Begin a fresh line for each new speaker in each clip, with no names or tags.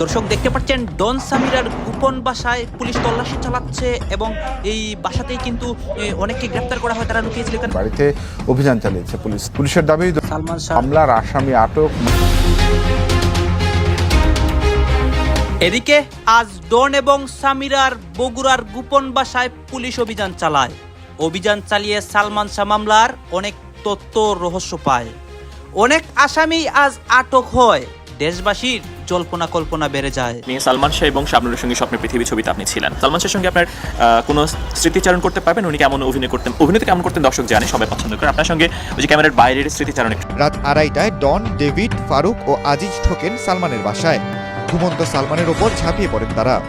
দর্শক দেখতে পাচ্ছেন ডন সামিরার গোপন বাসায় পুলিশ তল্লাশি চালাচ্ছে এবং এই বাসাতেই কিন্তু অনেককে গ্রেপ্তার করা হয় তারা লুকিয়েছিল
বাড়িতে অভিযান চালিয়েছে পুলিশ। পুলিশের দাবি
সালমান শাহ
হামলার আসামি আটক।
এদিকে আজ ডন এবং সামিরার বগুড়ার গোপন বাসায় পুলিশ অভিযান চালায়। অভিযান চালিয়ে সালমান শাহ মামলার অনেক তথ্য রহস্য পায়। অনেক আসামি আজ আটক হয়। দেশবাসীর জল্পনা কল্পনা বেড়ে যায়।
আপনি সালমান শাহ এবং শাবনুরের সঙ্গে স্বপ্নের পৃথিবী ছবিতে আপনি ছিলেন। সালমান শাহের সঙ্গে আপনার আহ, কোনো স্মৃতিচারণ করতে পারবেন? উনি কেমন অভিনয় করতেন? অভিনয় কেমন করতেন? দর্শক জানে সবাই পছন্দ করে। আপনার সঙ্গে ওই যে ক্যামেরার বাইরের স্মৃতিচারণ
রাত আড়াইটায় ডন ডেভিড ফারুক ও আজিজ ঠোকেন সালমানের বাসায়। ঘুমন্ত সালমানের ওপর ঝাঁপিয়ে পড়েন তারা।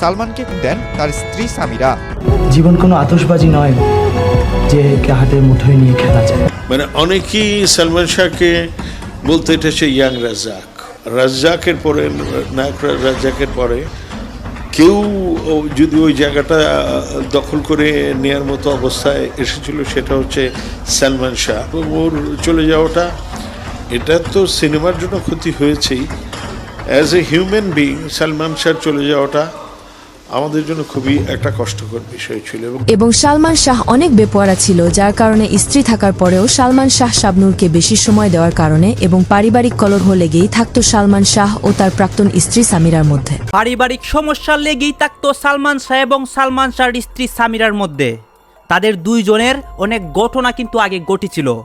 সালমানকে দেন তার স্ত্রী সামিরা।
জীবন কোনো আতশবাজি নয় যে হাতের মুঠোয় নিয়ে খেলা যায়।
মানে অনেকেই সালমান শাহকে বলতে এটা সে ইয়াং রাজ্জাক রাজ্জাকের পরে, নায়ক রাজ্জাকের পরে, কেউ যদি ওই জায়গাটা দখল করে নেয়ার মতো অবস্থায় এসেছিল, সেটা হচ্ছে সালমান শাহ। ওর চলে যাওয়াটা, এটা তো সিনেমার জন্য ক্ষতি হয়েছেই। As a human being Salman Shah চলে যাওয়াটা আমাদের জন্য খুবই একটা কষ্টকর বিষয় ছিল এবং
সালমান শাহ অনেক বেপোয়ারা ছিল যার কারণে স্ত্রী থাকার পরেও সালমান শাহ শাবনুরকে বেশি সময় দেওয়ার কারণে এবং পারিবারিক কলহ লেগেই থাকতো সালমান শাহ ও তার প্রাক্তন স্ত্রী সামিরার মধ্যে।
পারিবারিক সমস্যা লেগেই থাকতো সালমান শাহ এবং সালমান শাহর স্ত্রী সামিরার মধ্যে। তাদের দুইজনের অনেক ঘটনা কিন্তু আগে ঘটেছিল।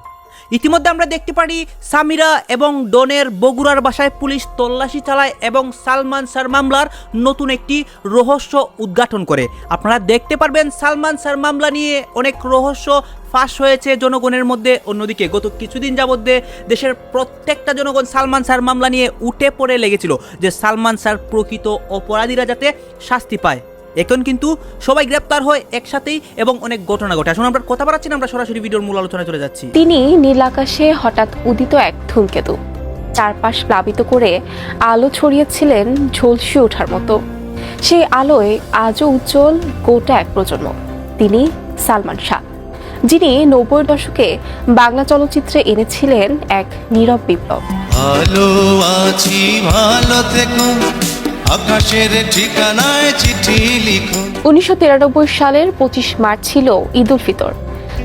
ইতিমধ্যে আমরা দেখতে পারি সামিরা এবং ডনের বগুড়ার বাসায় পুলিশ তল্লাশি চালায় এবং সালমান শাহর মামলার নতুন একটি রহস্য উদ্ঘাটন করে। আপনারা দেখতে পারবেন সালমান শাহর মামলা নিয়ে অনেক রহস্য ফাঁস হয়েছে জনগণের মধ্যে। অন্যদিকে গত কিছুদিন যাবতে দেশের প্রত্যেকটা জনগণ সালমান শাহর মামলা নিয়ে উঠে পড়ে লেগেছিল যে সালমান শাহর প্রকৃত অপরাধীরা যাতে শাস্তি পায়। এখন কিন্তু সবাই গ্রেপ্তার হয় একসাথেই এবং অনেক ঘটনা ঘটে। আসুন আমরা কথা বাড়াচ্ছি না আমরা সরাসরি ভিডিওর মূল আলোচনায় চলে যাচ্ছি।
তিনি নীল আকাশে হঠাৎ উদিত এক ধূমকেতু চারপাশ প্লাবিত করে আলো ছড়িয়েছিলেন ঝলসে ওঠার মতো। সেই আলোয় আজও উজ্জ্বল গোটা এক প্রজন্ম তিনি সালমান শাহ যিনি নব্বই দশকে বাংলা চলচ্চিত্রে এনেছিলেন এক নীরব বিপ্লব।
ভালো আছি ভালো থেকো আকাশের ঠিকানায় চিঠি লিখো।
উনিশশো তিরানব্বই সালের পঁচিশ মার্চ ছিল ঈদ উল ফিতর।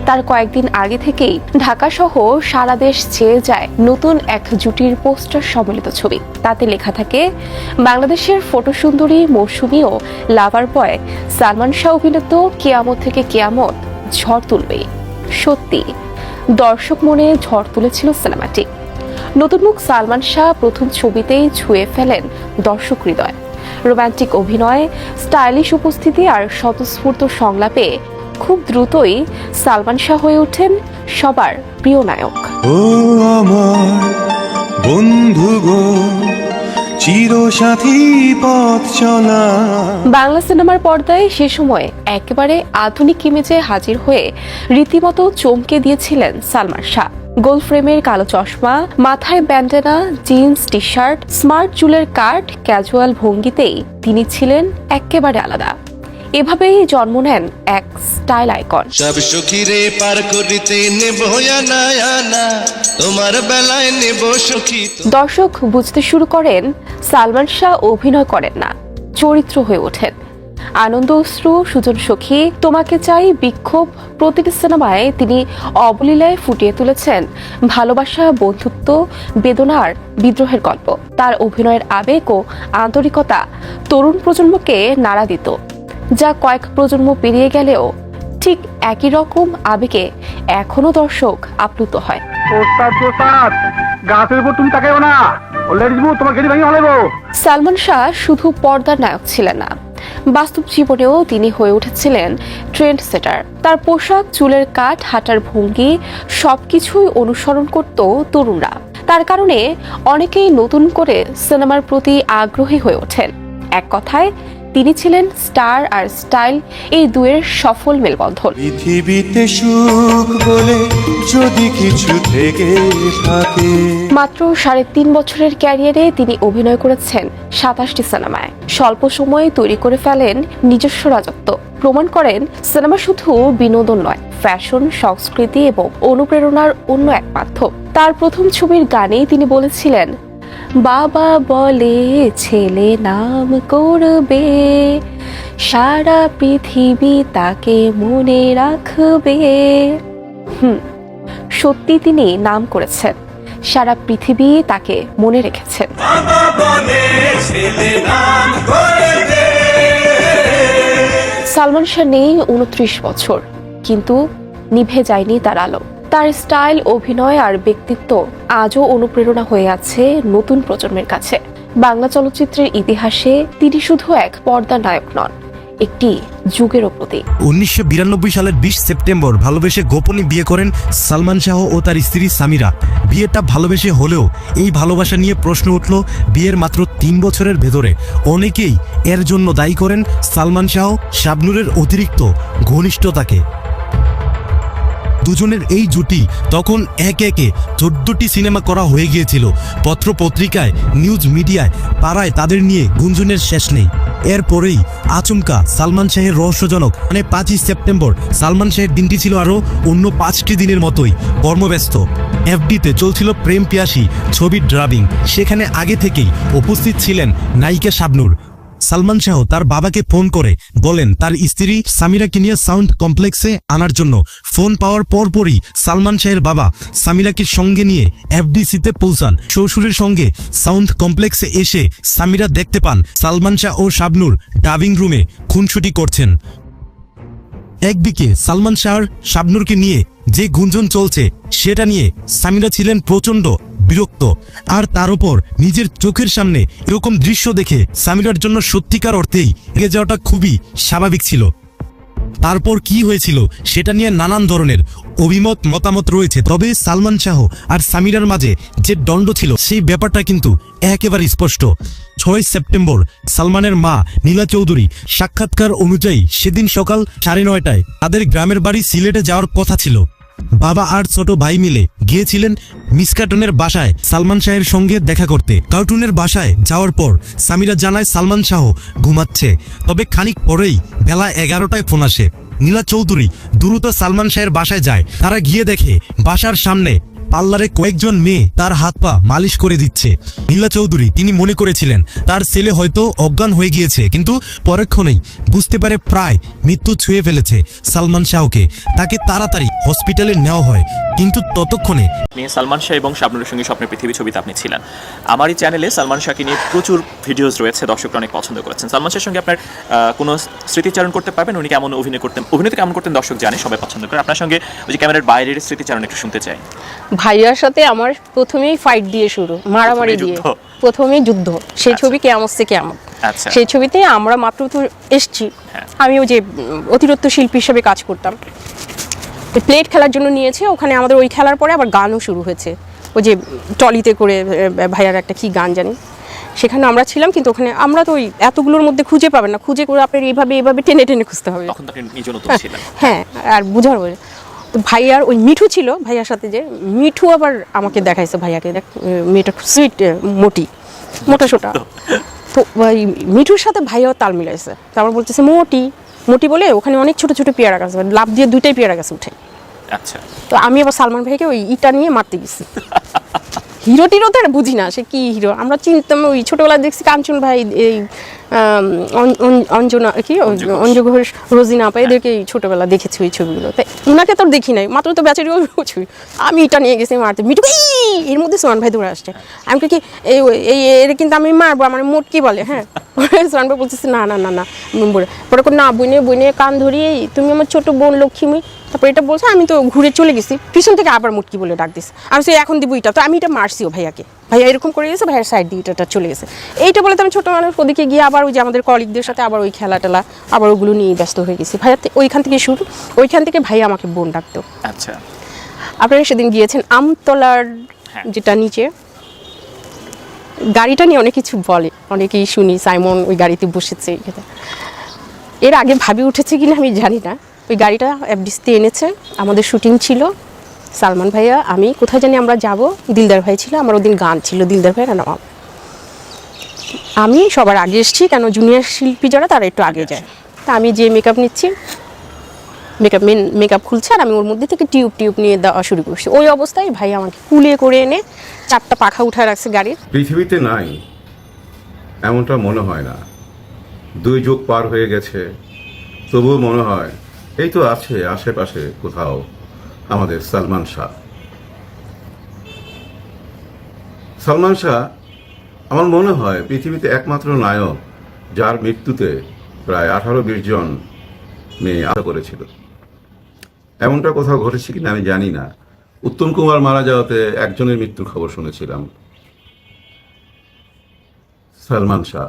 তার কয়েকদিন আগে থেকেই ঢাকা সহ সারা দেশ চেয়ে যায় নতুন এক জুটির পোস্টার সম্মিলিত ছবি। তাতে লেখা থাকে, বাংলাদেশের ফটোসুন্দরী মৌসুমী ও লাভার বয় সালমান শাহ অভিনীত কেয়ামত থেকে কেয়ামত ঝড় তুলবে সত্যি, দর্শক মনে ঝড় তুলেছিল সিনেমাটি নতুন মুখ সালমান শাহ প্রথম ছবিতেই ছুঁয়ে ফেলেন দর্শক হৃদয়। রোমান্টিক অভিনয় স্টাইলিশ উপস্থিতি আর স্বতঃস্ফূর্ত সংলাপে খুব দ্রুতই সালমান শাহ হয়ে ওঠেন সবার প্রিয় নায়ক।
ও আমার বন্ধু গো চিরসাথী পথ চলা।
বাংলা সিনেমার পর্দায় সে সময় একেবারে আধুনিক ইমেজে হাজির হয়ে রীতিমতো চমকে দিয়েছিলেন সালমান শাহ। গোল ফ্রেমের কালো চশমা মাথায় bandana jeans T shirt smart চুলের কাট ক্যাজুয়াল ভঙ্গিতেই তিনি ছিলেন একেবারে আলাদা। এভাবেই জন্ম নেন এক স্টাইল আইকন।
সব সখীরে পার করিতে নেব তোমার বেলায় নেব সখী
দর্শক বুঝতে শুরু করেন সালমান শাহ অভিনয় করেন না চরিত্র হয়ে ওঠেন। আনন্দ অশ্রু সুজন সখী তোমাকে চাই বিক্ষোভ। প্রতিটি সিনেমায় তিনি অবলীলায় ফুটিয়ে তুলেছেন। ভালোবাসা বন্ধুত্ব বেদনার বিদ্রোহের গল্প। তার অভিনয়ের আবেগ ও আন্তরিকতা তরুণ প্রজন্মকে নাড়া দিত। যা কয়েক প্রজন্ম পেরিয়ে গেলেও ঠিক একই রকম আবেগে এখনও দর্শক আপ্লুত হয়।
গাছের উপর তুমি তাকাইও না।
সালমান শাহ শুধু পর্দার নায়ক ছিলেন না বাস্তব জীবনেও তিনি হয়ে উঠেছিলেন ট্রেন্ড সেটার তার পোশাক, চুলের কাট, হাঁটার ভঙ্গি, সবকিছুই অনুসরণ করত তরুণরা। তার কারণে অনেকেই নতুন করে সিনেমার প্রতি আগ্রহী হয়ে ওঠেন। এক কথায় তিনি ছিলেন স্টার আর স্টাইল এই দুয়ের সফল মেলবন্ধন।
পৃথিবীতে সুখ বলে যদি কিছু থেকে থাকে।
মাত্র সাড়ে তিন বছরের ক্যারিয়ারে তিনি অভিনয় করেছেন সাতাশটি সিনেমায়। স্বল্প সময়ে তৈরি করে ফেলেন নিজস্ব রাজত্ব। প্রমাণ করেন সিনেমা শুধু বিনোদন নয় ফ্যাশন সংস্কৃতি এবং অনুপ্রেরণার অন্য এক মাধ্যম। তার প্রথম ছবির গানেই তিনি বলেছিলেন বাবা বলে ছেলে নাম করবে। সারা পৃথিবী তাকে মনে রাখবে। হুম সত্যি তিনি নাম করেছেন। সারা পৃথিবী তাকে মনে রেখেছেন। সালমান শাহ নেই উনত্রিশ বছর কিন্তু নিভে যায়নি তার আলো। তার স্টাইল, অভিনয় আর ব্যক্তিত্ব আজও অনুপ্রেরণা হয়ে আছে নতুন প্রজন্মের কাছে। বাংলা চলচ্চিত্রের ইতিহাসে তিনি শুধু এক পর্দা নায়ক নন, একটি যুগেরও প্রতীক।
উনিশশো সালের বিশ সেপ্টেম্বর ভালোবেসে গোপনে বিয়ে করেন সালমান শাহ ও তার স্ত্রী সামিরা। বিয়েটা ভালোবেসে হলেও এই ভালোবাসা নিয়ে প্রশ্ন উঠল বিয়ের মাত্র তিন বছরের ভেতরে। অনেকেই এর জন্য দায়ী করেন সালমান শাহ, শাবনুরের অতিরিক্ত ঘনিষ্ঠতাকে। দুজনের এই জুটি তখন একে একে চোদ্দটি সিনেমা করা হয়ে গিয়েছিল। পত্র পত্রিকায় নিউজ মিডিয়ায়, পাড়ায় তাদের নিয়ে গুঞ্জনের শেষ নেই। এরপরেই আচমকা সালমান শাহের রহস্যজনক মানে পাঁচই সেপ্টেম্বর, সালমান শাহের দিনটি ছিল আরও অন্য পাঁচটি দিনের মতোই, কর্মব্যস্ত। এফডিতে চলছিল প্রেম পিয়াসী ছবির ড্রাবিং। সেখানে আগে থেকেই উপস্থিত ছিলেন নায়িকা শাবনুর। সালমান শাহ তার বাবাকে ফোন করে বলেন, তার স্ত্রী সামিরাকে নিয়ে সাউন্ড কমপ্লেক্সে আনার জন্য ফোন পাওয়ার পরপরই সালমান শাহের বাবা সামিরাকে সঙ্গে নিয়ে এফডিসিতে পৌঁছান। শ্বশুরের সঙ্গে সাউন্ড কমপ্লেক্সে এসে সামিরা দেখতে পান সালমান শাহ ও শাবনুর ডাবিং রুমে খুনসুটি করছেন। একদিকে সালমান শাহর শাবনুরকে নিয়ে যে গুঞ্জন চলছে, সেটা নিয়ে সামিরা ছিলেন প্রচণ্ড বিরক্ত। আর তার উপর নিজের চোখের সামনে এরকম দৃশ্য দেখে সামিরার জন্য সত্যিকার অর্থেই এগিয়ে যাওয়াটা খুবই স্বাভাবিক ছিল। তারপর কি হয়েছিল সেটা নিয়ে নানান ধরনের অভিমত, মতামত রয়েছে। তবে সালমান শাহ আর সামিরার মাঝে যে দণ্ড ছিল, সেই ব্যাপারটা কিন্তু একেবারে স্পষ্ট। ছয় সেপ্টেম্বর সালমানের মা নীলা চৌধুরী সাক্ষাৎকার অনুযায়ী সেদিন সকাল সাড়ে নয়টায় তাদের গ্রামের বাড়ি সিলেটে যাওয়ার কথা ছিল। বাবা আর ছোট ভাই মিলে গিয়েছিলেন মিস কার্টুনের বাসায় সালমান শাহের সঙ্গে দেখা করতে। কার্টুনের বাসায় যাওয়ার পর সামিরা জানায় সালমান শাহ ঘুমাচ্ছে। তবে খানিক পরেই বেলা এগারোটায় ফোন আসে। নীলা চৌধুরী দ্রুত সালমান শাহের বাসায় যায়। তারা গিয়ে দেখে বাসার সামনে পার্লারে কয়েকজন মেয়ে তার হাত পা মালিশ করে দিচ্ছে। নীলা চৌধুরী, তিনি মনে করেছিলেন, তার ছেলে হয়তো অজ্ঞান হয়ে গিয়েছে, কিন্তু পরক্ষণেই বুঝতে পারে প্রায় মৃত্যু ছুঁয়ে ফেলেছে সালমান শাহকে। তাকে তাড়াতাড়ি হসপিটালে নেওয়া হয়, কিন্তু ততক্ষণে
সালমান শাহ এবং শাবনুরের সঙ্গে স্বপ্নের পৃথিবী ছবিতে আপনি ছিলেন। আমার এই চ্যানেলে সালমান শাহকে নিয়ে প্রচুর ভিডিওস রয়েছে, দর্শকরা অনেক পছন্দ করেছেন। সালমান শাহের সঙ্গে আপনার কোনো স্মৃতিচারণ করতে পারবেন? উনি কেমন অভিনয় করতেন অভিনয় কেমন করতেন দর্শক জানে, সবাই পছন্দ করে। আপনার সঙ্গে ওই যে ক্যামেরার বাইরের স্মৃতিচারণ একটু শুনতে চাই।
ভাইয়ার সাথে আমার প্রথমেই ফাইট দিয়ে শুরু মারামারি দিয়ে? প্রথমেই যুদ্ধ। সেই ছবি কেমন সে কেমন
আচ্ছা।
সেই ছবিতে আমরা মাত্র তো এসছি।
হ্যাঁ।
আমি ওই যে অতিরিক্ত শিল্পী হিসেবে কাজ করতাম। প্লেট খেলার জন্য নিয়েছে ওখানে আমাদের ওই খেলার পরে আবার গানও শুরু হয়েছে। ওই যে টলিতে করে ভাইয়ার একটা কি গান জানি? সেখানে আমরা ছিলাম কিন্তু ওখানে আমরা তো ওই এতগুলোর মধ্যে খুঁজে পাবেন না। খুঁজে করে আপনার এইভাবে এইভাবে টেনে টেনে খুঁজতে হবে।
ছিলেন।
হ্যাঁ আর বুঝার বলে। ভাইয়ার ওই মিঠু ছিল ভাইয়ার সাথে যে মিঠু আবার আমাকে দেখাইছে ভাইয়াকে দেখ মেয়েটা সুইট মোটি মোটা সোটা। তো ওই মিঠুর সাথে ভাইয়াও তাল মিলাইছে। তারপর বলতেছে মোটি মোটি বলে ওখানে অনেক ছোট ছোট পেয়ারা গাছ লাভ দিয়ে দুইটাই পেয়ারা গাছ উঠে।
আচ্ছা।
তো আমি আবার সালমান ভাইকে ওই ইটা নিয়ে মারতে গেছি। হিরো টিরো তো আর বুঝি না সে কি হিরো? আমরা চিনতাম ওই ছোটবেলায় দেখছি কাঞ্চন ভাই এই অঞ্জনা কি?
অঞ্জু ঘোষ।
রোজিনা আপা এদেরকে এই ছোটবেলা দেখেছি ওই ছবিগুলো। তাই ওনাকে তো দেখি নাই মাত্র তো বেচারি ছবি। আমি এটা নিয়ে গেছি মারতে মিটু এর মধ্যে সোহান ভাই দৌড়ে আসছে। আমি কি এই এই এর কিন্তু আমি মারবো আমার মোট কি বলে হ্যাঁ। সোহান ভাই বলতেছে না না না না পরে না বইনে বইনে কান ধরিয়ে তুমি আমার ছোট বোন লক্ষ্মী তারপর এটা বলছে আমি তো ঘুরে চলে গেছি। পিছন থেকে আবার মুটকি বলে ডাক দিস আমি সে এখন দিব এটা। তো আমি এটা মারছিও ভাইয়াকে। ভাইয়া এরকম করে গেছে ভাইয়ার সাইড দিয়ে এটা চলে গেছে। এইটা বলে তো আমি ছোটো মানুষ ওদিকে গিয়ে আবার ওই যে আমাদের কলিগদের সাথে আবার ওই খেলা টেলা আবার ওগুলো নিয়ে ব্যস্ত হয়ে গেছি। ভাইয়া ওইখান থেকে শুরু। ওইখান থেকে ভাইয়া আমাকে বোন ডাকতো।
আচ্ছা।
আপনারা সেদিন গিয়েছেন আমতলার
হ্যাঁ।
যেটা নিচে? গাড়িটা নিয়ে অনেক কিছু বলে। অনেকেই শুনি সাইমন ওই গাড়িতে বসেছে। এর আগে ভাবি উঠেছে কিনা আমি জানি না। ওই গাড়িটা এফডিসিতে এনেছে। আমাদের শুটিং ছিল। সালমান ভাইয়া, আমি। কোথায় জানি আমরা যাব। দিলদার ভাই ছিল। আমার ওদিন গান ছিল। দিলদার ভাই না আমি সবার আগে এসেছি। কেন জুনিয়র শিল্পী যারা, তারা একটু আগে যায়। তা আমি যে মেকআপ নিচ্ছি মেকআপ মেন মেকআপ খুলছে আর আমি ওর মধ্যে থেকে টিউব টিউব নিয়ে দেওয়া শুরু করছি। ওই অবস্থায় ভাই আমাকে কুলে করে এনে চারটা পাখা উঠায় রাখছে গাড়ির।
পৃথিবীতে নাই। এমনটা মনে হয় না। দুই যুগ পার হয়ে গেছে। তবুও মনে হয় এই তো আছে আশেপাশে কোথাও আমাদের সালমান শাহ। সালমান শাহ, আমার মনে হয় পৃথিবীতে একমাত্র নায়ক যার মৃত্যুতে প্রায় আঠারো বিশ জন মেয়ে আশা করেছিল। এমনটা কোথাও ঘটেছে কিনা আমি জানি না। উত্তম কুমার মারা যাওয়াতে একজনের মৃত্যুর খবর শুনেছিলাম। সালমান শাহ।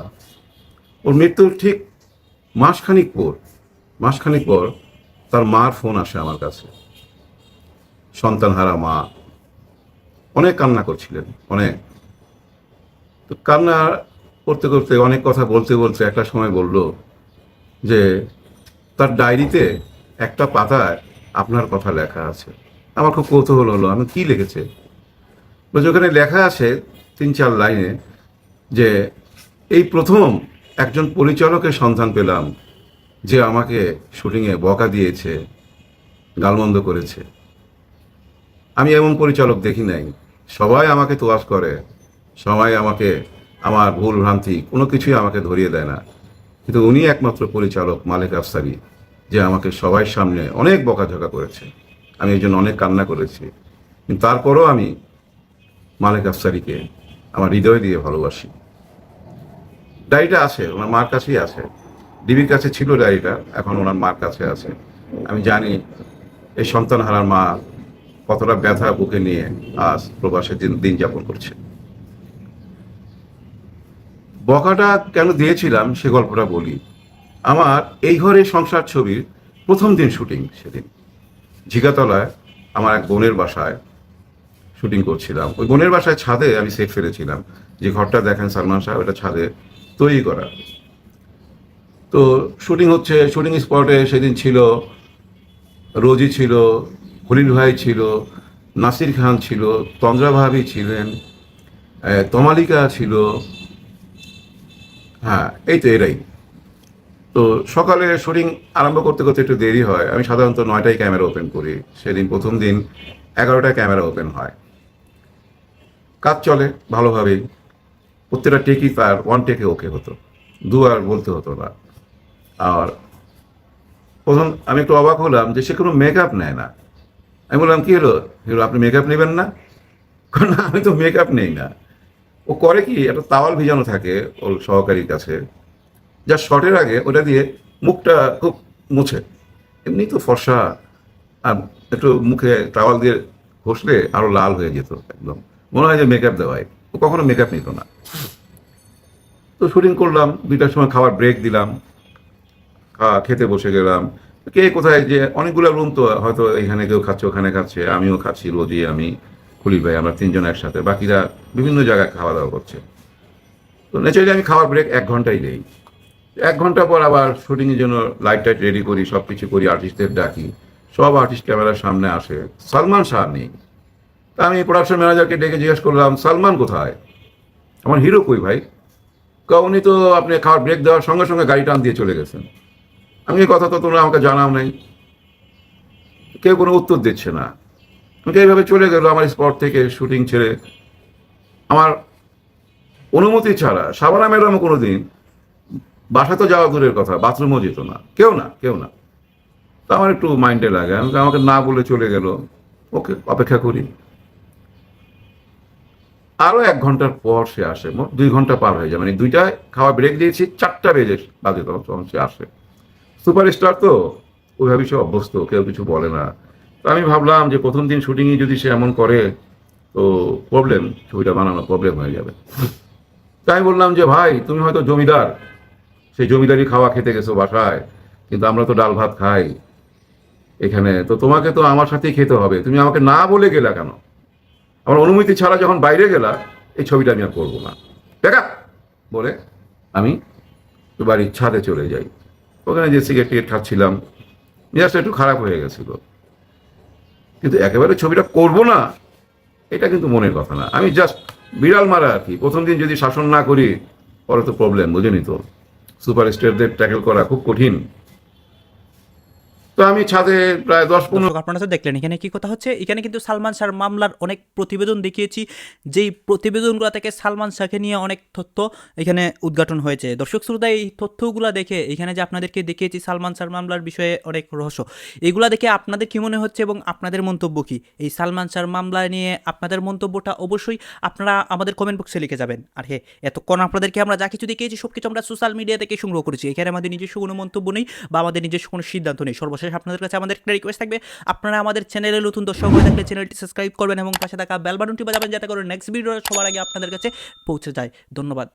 ওর মৃত্যুর ঠিক মাসখানিক পর মাসখানিক পর তার মার ফোন আসে আমার কাছে। সন্তানহারা মা। অনেক কান্না করছিলেন, অনেক। তো কান্না করতে করতে, অনেক কথা বলতে বলতে একটা সময় বলল যে, তার ডায়েরিতে একটা পাতায় আপনার কথা লেখা আছে। আমার খুব কৌতূহল হলো, আমি কি লিখেছে? বলছে, ওখানে লেখা আছে তিন চার লাইনে যে, এই প্রথম একজন পরিচালকের সন্ধান পেলাম। যে আমাকে শুটিংয়ে বকা দিয়েছে, গালমন্দ করেছে। আমি এমন পরিচালক দেখি নাই। সবাই আমাকে তোয়াজ করে, সবাই আমাকে, আমার ভুল ভ্রান্তি, কোনো কিছুই আমাকে ধরিয়ে দেয় না। কিন্তু উনি একমাত্র পরিচালক মালিক আফসারি, যে আমাকে সবাই সামনে অনেক বকাঝকা করেছে। আমি এই জন্য অনেক কান্না করেছি। কিন্তু তারপরও আমি মালিক আফসারিকে আমার হৃদয় দিয়ে ভালোবাসি। ডায়েরিটা আছে, ওনার মার কাছেই আছে। ডিবির কাছে ছিল ডায়েরিটা, এখন ওনার মার কাছে আছে। আমি জানি এই সন্তান হারার মা কতটা ব্যথা বুকে নিয়ে আজ প্রবাসে দিন যাপন করছে। বকাটা কেন দিয়েছিলাম সে গল্পটা বলি। আমার এই ঘরে সংসার ছবির প্রথম দিন শুটিং সেদিন। ঝিকাতলায় আমার এক বোনের বাসায় শুটিং করছিলাম। ওই বোনের বাসায় ছাদে আমি সেট ফেলেছিলাম। যে ঘরটা দেখেন সালমান সাহেব, এটা ছাদে তৈরি করা। তো শুটিং হচ্ছে শুটিং স্পটে সেদিন ছিল, রোজি ছিল খলিল ভাই ছিল, নাসির খান ছিল, তন্দ্রা ভাবি ছিলেন তমালিকা ছিল। হ্যাঁ এই তো এরাই। তো সকালে শুটিং আরম্ভ করতে করতে একটু দেরি হয়। আমি সাধারণত নয়টায় ক্যামেরা ওপেন করি। সেদিন প্রথম দিন এগারোটায় ক্যামেরা ওপেন হয়। কাজ চলে ভালোভাবেই। প্রত্যেকটা টেকই তার ওয়ান টেকে ওকে হতো। দু আর বলতে হতো না। আর প্রথম আমি একটু অবাক হলাম যে সে কোনো মেকআপ নেয় না। আমি বললাম, কি হলো? হিরো আপনি মেকআপ নেবেন না? কারণ আমি তো মেকআপ নেই না। ও করে কি, একটা তাওয়াল ভিজানো থাকে ওর সহকারীর কাছে। যা শটের আগে ওটা দিয়ে মুখটা খুব মুছে। এমনি তো ফর্সা। আর একটু মুখে টাওয়াল দিয়ে ঘষলে আরও লাল হয়ে যেত একদম। মনে হয় যে মেকআপ দেওয়ায় ও কখনো মেকআপ নিত না। তো শুটিং করলাম, দুইটার সময় খাবার ব্রেক দিলাম। খেতে বসে গেলাম। কে কোথায় যে, অনেকগুলো রুম তো, হয়তো এখানে কেউ খাচ্ছে, ওখানে খাচ্ছে, আমিও খাচ্ছি, রোজই আমি, খুলি ভাই, আমরা তিনজন একসাথে। বাকিরা বিভিন্ন জায়গায় খাওয়া দাওয়া করছে। তো নেচারালি আমি খাওয়ার ব্রেক এক ঘন্টাই নেই। এক ঘণ্টা পর আবার শুটিংয়ের জন্য লাইট টাইট রেডি করি সব কিছু করি আর্টিস্টদের ডাকি। সব আর্টিস্ট ক্যামেরার সামনে আসে, সালমান শাহ নেই। তা আমি প্রোডাকশন ম্যানেজারকে ডেকে জিজ্ঞেস করলাম, সালমান কোথায়? আমার হিরো কই ভাই? কা, উনি তো আপনি খাওয়ার ব্রেক দেওয়ার সঙ্গে সঙ্গে গাড়ি টান দিয়ে চলে গেছেন। আমি এই কথা তো তোমরা আমাকে জানাও নাই। কেউ কোনো উত্তর দিচ্ছে না। আমাকে এইভাবে চলে গেল আমার স্পট থেকে শুটিং ছেড়ে। আমার অনুমতি ছাড়া সাবানা ম্যাডামও কোনো দিন বাসা তো যাওয়া দূরের কথা, বাথরুমও যেত না। কেউ না কেউ না। তা আমার একটু মাইন্ডে লাগে। আমি আমাকে না বলে চলে গেল। ওকে অপেক্ষা করি। আরও এক ঘণ্টার পর সে আসে। মোট দুই ঘণ্টা পার হয়ে যায়। মানে দুইটায় খাওয়া ব্রেক দিয়েছি, চারটা বেজে বাজে তখন সে আসে। সুপারস্টার তো? ওইভাবে সে অভ্যস্ত, কেউ কিছু বলে না। তো আমি ভাবলাম যে প্রথম দিন শুটিংয়ে যদি সে এমন করে, তো প্রবলেম ছবিটা বানানো প্রবলেম হয়ে যাবে। তাই আমি বললাম যে, ভাই, তুমি হয়তো জমিদার। সেই জমিদারি খাওয়া খেতে গেছো বাসায়, কিন্তু আমরা তো ডাল ভাত খাই এখানে। তো তোমাকে তো আমার সাথেই খেতে হবে। তুমি আমাকে না বলে গেলা কেন? আমার অনুমতি ছাড়া যখন বাইরে গেলা, এই ছবিটা আমি আর করব না। দেখা, বলে আমি বাড়ির ছাদে চলে যাই। ওখানে যে সিগারেট টিকেট খাচ্ছিলাম মেজাজটা একটু খারাপ হয়ে গেছিল। কিন্তু একেবারে ছবিটা করব না, এটা কিন্তু মনের কথা না। আমি জাস্ট বিড়াল মারা আর কি। প্রথম দিন যদি শাসন না করি, পরে তো প্রবলেম বুঝেনি তো? সুপার স্টারদের ট্যাকেল করা খুব কঠিন। তো আমি ছাদে প্রায় দশ পনেরো
আপনারা দেখলেন, এখানে কি কথা হচ্ছে? এখানে কিন্তু সালমান শাহর মামলার অনেক প্রতিবেদন দেখিয়েছি। যেই প্রতিবেদনগুলো থেকে সালমান শাহকে নিয়ে অনেক তথ্য এখানে উদ্ঘাটন হয়েছে। দর্শক শ্রোতা, এই তথ্যগুলো দেখে এখানে যে আপনাদেরকে দেখিয়েছি সালমান শাহর মামলার বিষয়ে অনেক রহস্য, এগুলো দেখে আপনাদের কি মনে হচ্ছে এবং আপনাদের মন্তব্য কি? এই সালমান শাহর মামলা নিয়ে আপনাদের মন্তব্যটা অবশ্যই আপনারা আমাদের কমেন্ট বক্সে লিখে যাবেন। আর হ্যাঁ এতক্ষণ আপনাদেরকে আমরা যা কিছু দেখিয়েছি সব কিছু আমরা সোশ্যাল মিডিয়া থেকে সংগ্রহ করেছি। এখানে আমাদের নিজস্ব কোনো মন্তব্য নেই বা আমাদের নিজস্ব কোনো সিদ্ধান্ত নেই। সর্বশেষ আপনাদের কাছে আমাদের একটা রিকোয়েস্ট থাকবে। আপনারা আমাদের চ্যানেলে নতুন দর্শক হয়ে থাকলে চ্যানেলটি সাবস্ক্রাইব করবেন এবং পাশে থাকা বেল বাটনটি বাজাবেন যাতে করে নেক্সট ভিডিও সবার আগে আপনাদের কাছে পৌঁছে যায়। ধন্যবাদ।